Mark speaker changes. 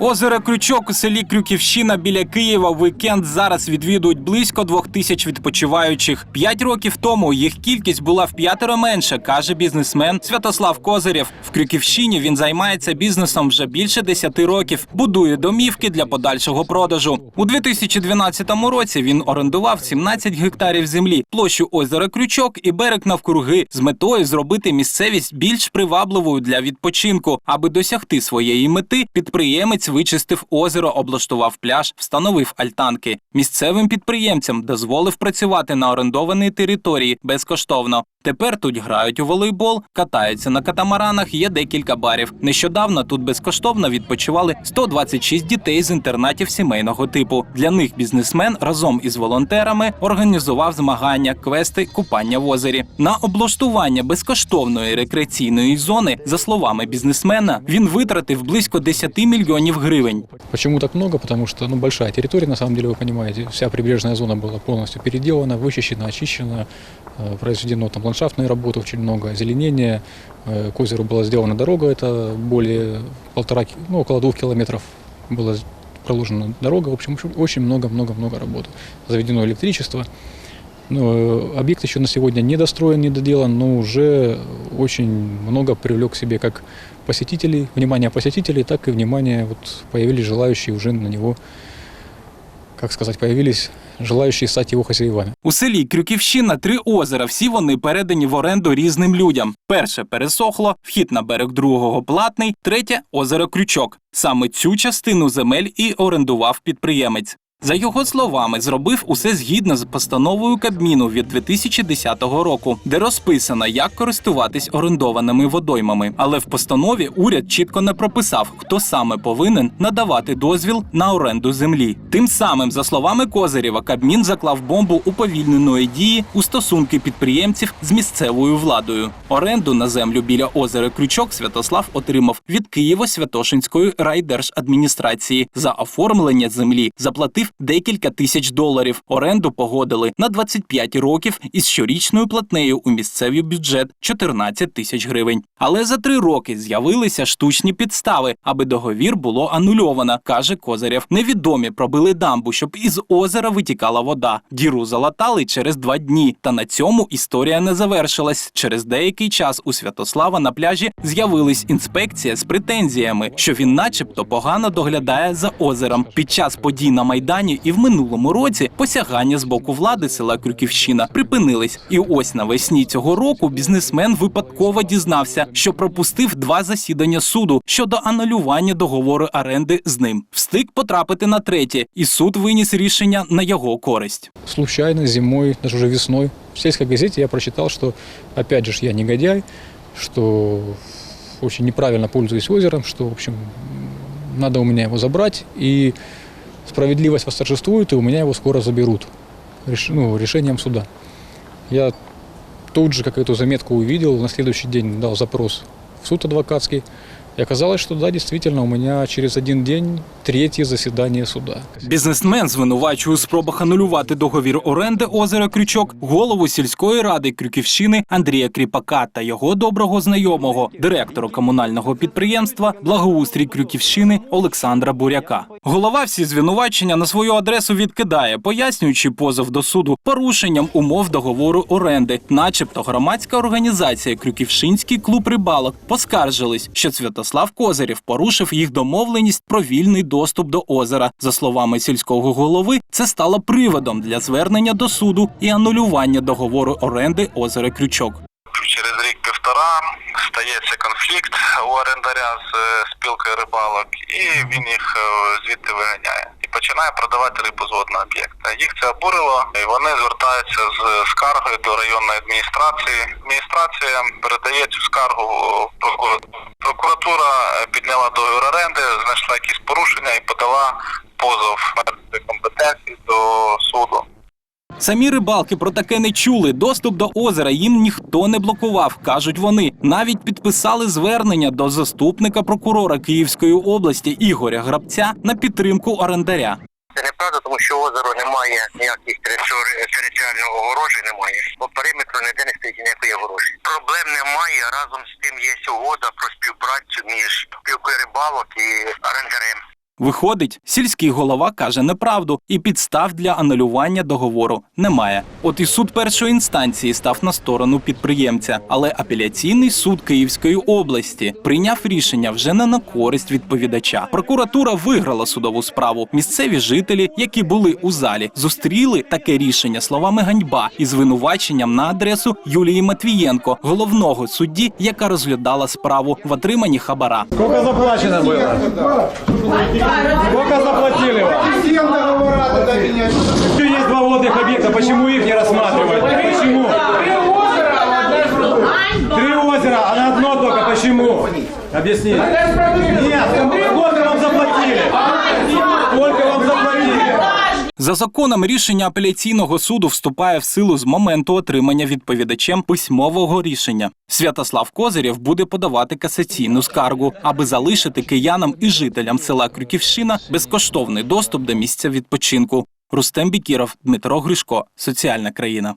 Speaker 1: Озеро Крючок у селі Крюківщина біля Києва в вікенд зараз відвідують близько двох тисяч відпочиваючих. П'ять років тому їх кількість була в п'ятеро менше, каже бізнесмен Святослав Козирєв. В Крюківщині він займається бізнесом вже більше десяти років, будує домівки для подальшого продажу. У 2012 році він орендував 17 гектарів землі, площу озера Крючок і берег навкруги з метою зробити місцевість більш привабливою для відпочинку. Аби досягти своєї мети, підприємець вичистив озеро, облаштував пляж, встановив альтанки. Місцевим підприємцям дозволив працювати на орендованій території безкоштовно. Тепер тут грають у волейбол, катаються на катамаранах, є декілька барів. Нещодавно тут безкоштовно відпочивали 126 дітей з інтернатів сімейного типу. Для них бізнесмен разом із волонтерами організував змагання, квести, купання в озері. На облаштування безкоштовної рекреаційної зони, за словами бізнесмена, він витратив близько 10 мільйонів гривень.
Speaker 2: Почему так много? Потому что ну, большая территория, на самом деле, вы понимаете. Вся прибрежная зона была полностью переделана, вычищена, очищена. Э, Произведено там ландшафтной работы очень много, озеленения. Э, К озеру была сделана дорога, это более полтора, ну, около двух километров была проложена дорога. В общем, очень много-много-много работы. Заведено электричество. Ну, э, объект еще на сегодня не достроен, не доделан, но уже очень много привлек к себе как посетителей, внимание посетителей, так и внимание, вот появились желающие уже на него, как сказать, появились желающие стать его хозяевами.
Speaker 1: У селі Крюківщина три озера. Всі вони передані в оренду різним людям. Перше пересохло, вхід на берег другого платний, третє озеро Крючок. Саме цю частину земель і орендував підприємець. За його словами, зробив усе згідно з постановою Кабміну від 2010 року, де розписано, як користуватись орендованими водоймами. Але в постанові уряд чітко не прописав, хто саме повинен надавати дозвіл на оренду землі. Тим самим, за словами Козирєва, Кабмін заклав бомбу уповільненої дії у стосунки підприємців з місцевою владою. Оренду на землю біля озера Крючок Святослав отримав від Києво-Святошинської райдержадміністрації. За оформлення землі заплатив декілька тисяч доларів. Оренду погодили на 25 років із щорічною платнею у місцевий бюджет 14 тисяч гривень. Але за три роки з'явилися штучні підстави, аби договір було анульовано, каже Козирєв. Невідомі пробили дамбу, щоб із озера витікала вода. Діру залатали через два дні. Та на цьому історія не завершилась. Через деякий час у Святослава на пляжі з'явилась інспекція з претензіями, що він, начебто, погано доглядає за озером. Під час подій на майдані і в минулому році посягання з боку влади села Крюківщина припинились. І ось навесні цього року бізнесмен випадково дізнався, що пропустив два засідання суду щодо анулювання договору оренди з ним. Встиг потрапити на третє, і суд виніс рішення на його користь.
Speaker 2: Случайно зимой, даже уже весной, в сельской газете я прочитал, что опять же я негодяй, что очень неправильно пользуюсь озером, что, в общем, надо у меня его забрать, и справедливость восторжествует, и у меня его скоро заберут реш- ну, решением суда. Я тут же, как эту заметку увидел, на следующий день дал запрос в суд адвокатский, и оказалось, что да, действительно, у меня через один день третье заседание суда.
Speaker 1: Бізнесмен звинувачує у спробах анулювати договір оренди озера Крючок голову сільської ради Крюківщини Андрія Кріпака та його доброго знайомого, директора комунального підприємства Благоустрій Крюківщини Олександра Буряка. Голова всі звинувачення на свою адресу відкидає, пояснюючи позов до суду порушенням умов договору оренди, начебто громадська організація Крюківщинський клуб рибалок поскаржились, що Святослав Козирєв порушив їх домовленість про вільний доступ до озера. За словами сільського голови, це стало приводом для звернення до суду і анулювання договору оренди озера Крючок.
Speaker 3: через рік-півтора стається конфлікт у орендаря з е, спілкою рибалок, і він їх е, звідти виганяє і починає продавати рибу з водного об'єкта. Їх це обурило, і вони звертаються з скаргою до районної адміністрації. Адміністрація передає цю скаргу прокуратуру. Прокуратура е, підняла договір оренди, знайшла якісь порушення і подала позов компетенції до суду.
Speaker 1: Самі рибалки про таке не чули. Доступ до озера їм ніхто не блокував, кажуть вони. Навіть підписали звернення до заступника прокурора Київської області Ігоря Грабця на підтримку орендаря.
Speaker 4: Це неправда, тому що озеро немає ніяких територіального огорожі немає. По периметру ніде не стоїть ніякої огорожі. Проблем немає. Разом з тим є угода про співпрацю між спілкою рибалок і орендарем.
Speaker 1: Виходить, сільський голова каже неправду, і підстав для анулювання договору немає. От і суд першої інстанції став на сторону підприємця, але апеляційний суд Київської області прийняв рішення вже не на користь відповідача. Прокуратура виграла судову справу. Місцеві жителі, які були у залі, зустріли таке рішення словами ганьба і звинуваченням на адресу Юлії Матвієнко, головного судді, яка розглядала справу в отриманні хабара.
Speaker 5: Сколько заплачено было? Сколько заплатили вам?
Speaker 6: Всем договора тогда менять.
Speaker 5: Еще есть два водных объекта, почему их не рассматривают? Почему? Три озера, а на одно только, почему? Объясни. Нет,
Speaker 1: За законом рішення апеляційного суду вступає в силу з моменту отримання відповідачем письмового рішення. Святослав Козирєв буде подавати касаційну скаргу, аби залишити киянам і жителям села Крюківщина безкоштовний доступ до місця відпочинку. Рустем Бікіров, Дмитро Гришко, Соціальна країна.